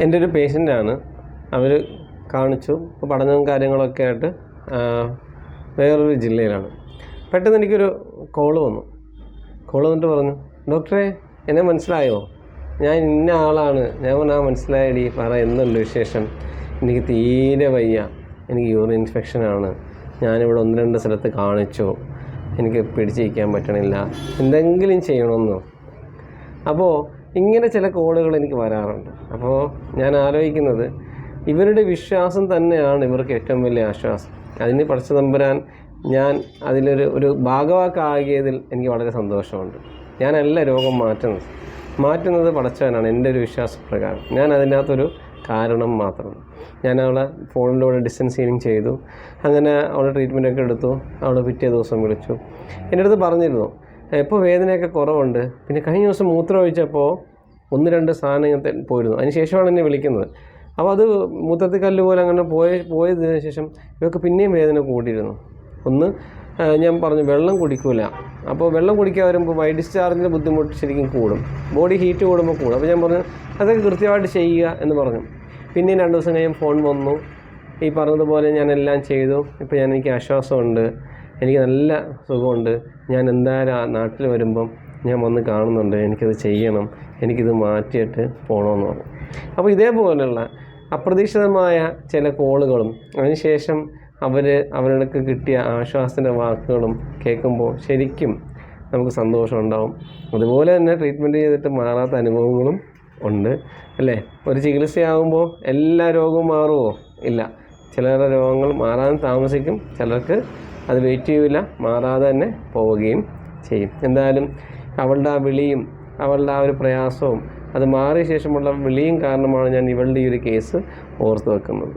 എന്റെ ഒരു പേഷ്യന്റാണ്. അവർ കാണിച്ചു. ഇപ്പോൾ പഠനവും കാര്യങ്ങളൊക്കെ ആയിട്ട് വേറൊരു ജില്ലയിലാണ്. പെട്ടെന്ന് എനിക്കൊരു കോൾ വന്നു. കോൾ വന്നിട്ട് പറഞ്ഞു ഡോക്ടറെ എന്നെ മനസ്സിലായോ? ഞാൻ ഇന്ന ആളാണ്. ഞാൻ പറഞ്ഞാൽ മനസ്സിലായടി. പറ എന്തുണ്ട് വിശേഷം? എനിക്ക് തീരെ വയ്യ. എനിക്ക് യൂറിൻ ഇൻഫെക്ഷനാണ് ഞാനിവിടെ ഒന്ന് രണ്ട് സ്ഥലത്ത് കാണിച്ചു. എനിക്ക് പിടിച്ചിരിക്കാൻ പറ്റണില്ല. എന്തെങ്കിലും ചെയ്യണമെന്നോ അപ്പോൾ ഇങ്ങനെ ചില കോളുകൾ എനിക്ക് വരാറുണ്ട്. അപ്പോൾ ഞാൻ ആലോചിക്കുന്നത് ഇവരുടെ വിശ്വാസം തന്നെയാണ് ഇവർക്ക് ഏറ്റവും വലിയ ആശ്വാസം. അതിന് പഠിച്ച തമ്പുരാൻ ഞാൻ അതിലൊരു ഒരു ഭാഗവാക്കാകിയതിൽ എനിക്ക് വളരെ സന്തോഷമുണ്ട്. ഞാനല്ല രോഗം മാറ്റുന്നത്. മാറ്റുന്നത് പടച്ചവനാണ് എന്റെ ഒരു വിശ്വാസപ്രകാരം. ഞാൻ അതിനകത്തൊരു കാരണം മാത്രം ഞാൻ അവളെ ഫോണിലൂടെ ഡിസ്റ്റൻസ് ഹീലിംഗ് ചെയ്തു. അങ്ങനെ അവളെ ട്രീറ്റ്മെന്റ് ഒക്കെ എടുത്തു. അവൾ പിറ്റേ ദിവസം വിളിച്ചു. എന്റെ അടുത്ത് പറഞ്ഞിരുന്നു ഇപ്പോൾ വേദനയൊക്കെ കുറവുണ്ട്? പിന്നെ കഴിഞ്ഞ ദിവസം മൂത്രം ഒഴിച്ചപ്പോൾ ഒന്ന് രണ്ട് ഇങ്ങനത്തെ പോയിരുന്നു. അതിന് ശേഷമാണ് എന്നെ വിളിക്കുന്നത്. അപ്പോൾ അത് മൂത്രത്തിക്കല്ല് പോലെ അങ്ങനെ പോയ പോയതിന് ശേഷം ഇവർക്ക് പിന്നെയും വേദന കൂടിയിരുന്നു. ഒന്ന് ഞാൻ പറഞ്ഞു വെള്ളം കുടിക്കില്ല അപ്പോൾ വെള്ളം കുടിക്കാൻ വരുമ്പോൾ വൈ ഡിസ്ചാർജിന്റെ ബുദ്ധിമുട്ട് ശരിക്കും കൂടും. ബോഡി ഹീറ്റ് കൂടുമ്പോൾ കൂടും. അപ്പോൾ ഞാൻ പറഞ്ഞു അതൊക്കെ കൃത്യമായിട്ട് ചെയ്യുക എന്ന് പറഞ്ഞു. പിന്നെയും രണ്ട് ദിവസം കഴിയും ഫോൺ വന്നു. ഈ പറഞ്ഞതുപോലെ ഞാൻ എല്ലാം ചെയ്തു. ഇപ്പോൾ ഞാൻ എനിക്ക് ആശ്വാസമുണ്ട്. എനിക്ക് നല്ല സുഖമുണ്ട്. ഞാൻ എന്തായാലും നാട്ടിൽ വരുമ്പം ഞാൻ വന്ന് കാണുന്നുണ്ട് എനിക്കത് ചെയ്യണം എനിക്കിത് മാറ്റിയിട്ട് പോകണമെന്ന് പറഞ്ഞു. അപ്പോൾ ഇതേപോലെയുള്ള അപ്രതീക്ഷിതമായ ചില കോളുകളും അതിനുശേഷം അവർ അവർക്ക് കിട്ടിയ ആശ്വാസത്തിന്റെ വാക്കുകളും കേൾക്കുമ്പോൾ ശരിക്കും നമുക്ക് സന്തോഷം ഉണ്ടാവും. അതുപോലെ തന്നെ ട്രീറ്റ്മെന്റ് ചെയ്തിട്ട് മാറാത്ത അനുഭവങ്ങളും ഉണ്ട് അല്ലേ? ഒരു ചികിത്സയാകുമ്പോൾ എല്ലാ രോഗവും മാറുമോ ഇല്ല. ചിലരുടെ രോഗങ്ങൾ മാറാൻ താമസിക്കും ചിലർക്ക് അത് വെയിറ്റ് ചെയ്യില്ല മാറാതെ തന്നെ പോവുകയും ചെയ്യും. എന്തായാലും അവളുടെ ആ വിളിയും അവളുടെ ആ ഒരു പ്രയാസവും അത് മാറിയ ശേഷമുള്ള വിളിയും കാരണമാണ് ഞാൻ ഇവളുടെ ഈ ഒരു കേസ് ഓർത്ത് വെക്കുന്നത്.